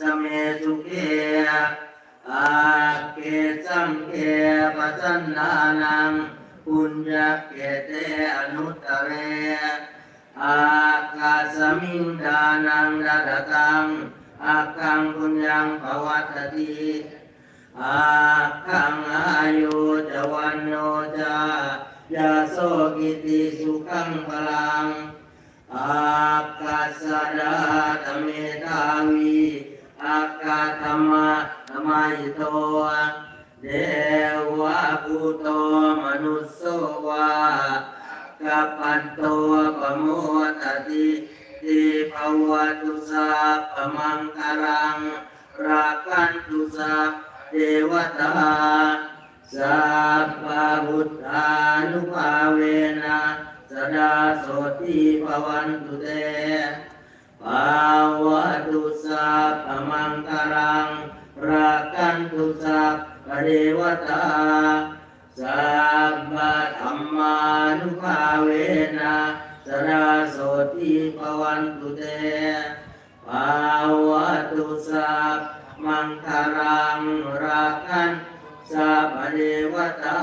สเมสุเกอาเกสัมเกปัสสนานังปุญญเกเตอนุตเรอากาสมิงดานังดาดตังอาคังปุญญังภวัตติอาคังอายุจวันโนจายาโสกิติสุขังพลังอากาสดาตเมตาวี อากาธรรมะธรรมายิโตเดวะภูโตมนุสโสวากัปปันโตปะโมตติติภวตุสัพพมังคารังรากันตุสัพเทวตาสัพพะพุทธานุภาเวนะสดาโสติภวันตุเต ภาวะตุสัพพมังคารังรากันตุสัพพเทวตาสัพพะธรรมานุภาเวนะสราโสติภวันตุเตภาวะตุสัพมังคารังราคันสัพพเทวตา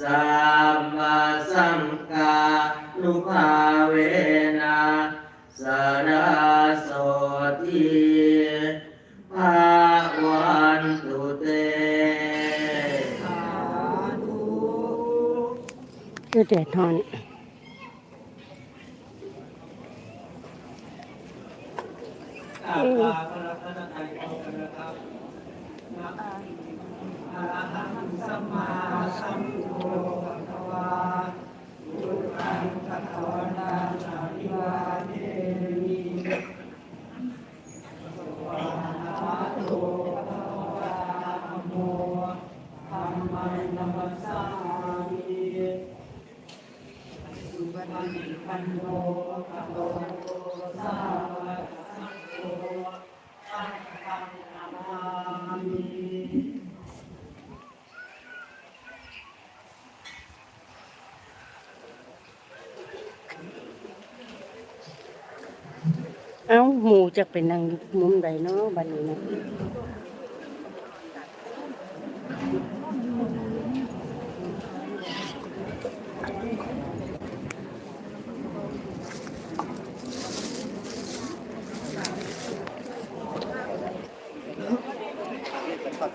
สัมมาสังกานุภาเวนะ สราโสติภาวันตุเตคือแดดร้อน อาภาพระพันธัยโตนะครับนะอะระหังสัมมาสัมพุทโธภะคะวาพุทธังภะคะวันตังอะภิวาเทมิสวากขาโตภะคะวะอะโมธัมมังนัมสสามิ สุปฏิปันโนภะคะวะโตสาวกสังโฆสังฆังนามามิเอ้าหมูจะไปนั่งมุมใดเนาะบัดนี้เนาะ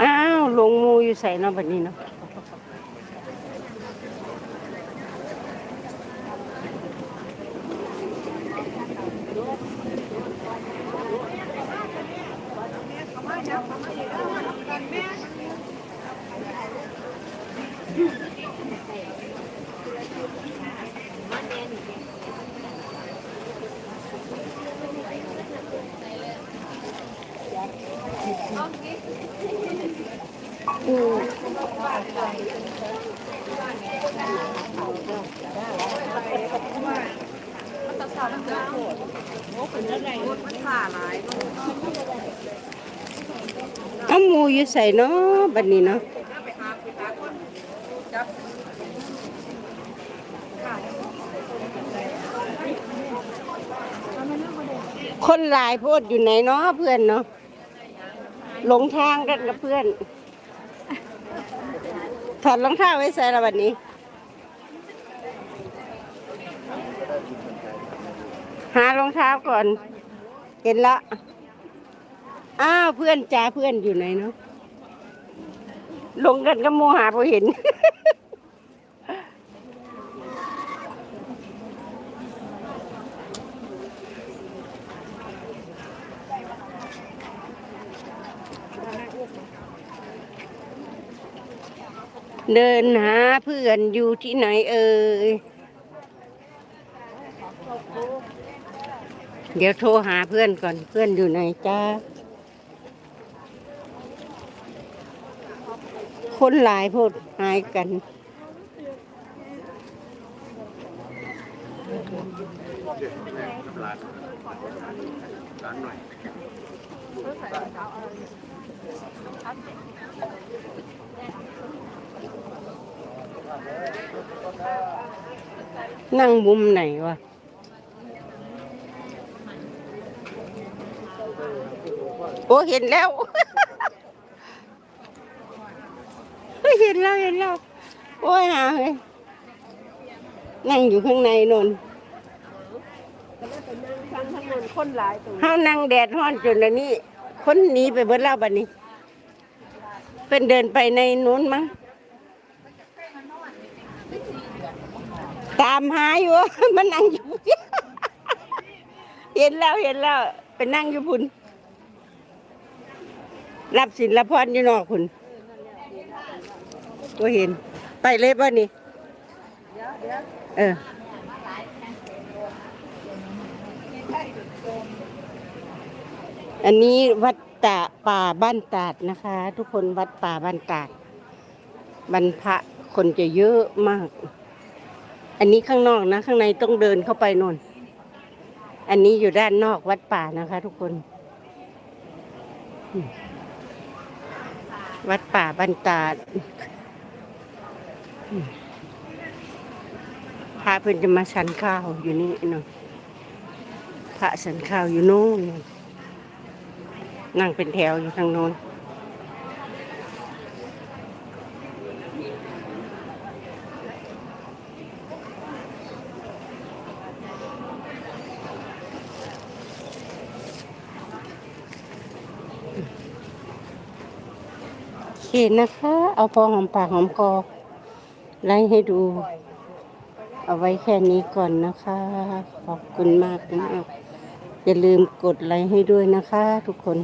อ้าว ลงหมูอยู่ใส่เนาะบัดนี้เนาะอืม เอาหมูอยู่ใส่เนาะบัดนี้เนาะคนหลายโพดอยู่ไหนเนาะเพื่อนเนาะหลงทางกันกับเพื่อน ถอดรองเท้าไว้ใส่ละวันนี้ หารองเท้าก่อน เห็นละ อ้าวเพื่อนจ้าเพื่อนอยู่ไหนเนาะลงกันก็โมหาพอเห็น เดินหาเพื่อนอยู่ที่ไหนเอ่ย เดี๋ยวโทรหาเพื่อนก่อนเพื่อนอยู่ไหนจ้า คนหลายโพดหายกัน นั่งมุมไหนวะโอ้เห็นแล้วเห็นแล้วเห็นแล้วโอ้ยหาเฮ้ยนั่งอยู่ข้างในนนฟังทั้งนั้นคนหลายตัวเฮานั่งแดดร้อนจนอันนี้ คนหนีไปเบิดแล้วบัดนี้ เป็นเดินไปในนู้นมั้ง ตามหาอยู่ มันนั่งอยู่ เห็นแล้วเห็นแล้วไปนั่งอยู่พุ่นรับสินรับพรอยู่นอกพุ่นก็เห็น ไปเลยป่ะนี่เอออันนี้วัดตาป่าบ้านตาดนะคะ ทุกคนวัดป่าบ้านตาดบรรพะคนจะเยอะมาก อันนี้ข้างนอกนะ ข้างในต้องเดินเข้าไปนนอันนี้อยู่ด้านนอกวัดป่านะคะ ทุกคน วัดป่าบ้านตาดพระเพิ่นจะมาฉันข้าวอยู่นี่เนพระฉันข้าวอยู่โน่นนั่งเป็นแถวอยู่ทางโน้น โอเคนะคะ เอาพอหอมปากหอมคอไล่ให้ดู เอาไว้แค่นี้ก่อนนะคะ ขอบคุณมากมากอย่าลืมกดไลค์ให้ด้วยนะคะ ทุกคน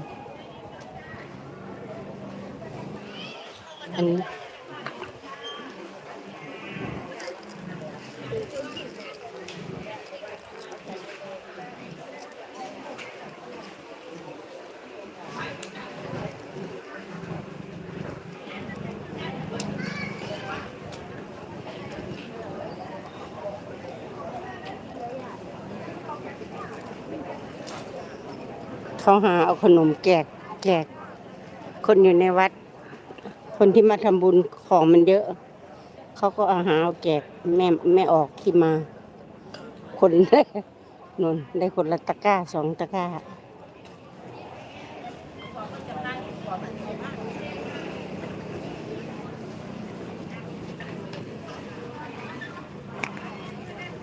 อันนี้ เขาหาเอาขนมแจกแจก คนอยู่ในวัด คนที่มาทำบุญของมันเยอะ เขาก็เอาหาเอาแจกแม่แม่ออกที่มา คนได้นนได้คนละตะกร้าสองตะกร้า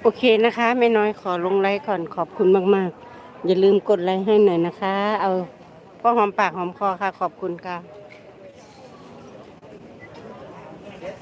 โอเคนะคะ ไม่น้อยขอลงไลค์ก่อนขอบคุณมาก ๆ อย่าลืมกดไลค์ให้หน่อยนะคะ เอาพ่อหอมปากหอมคอค่ะ ขอบคุณค่ะ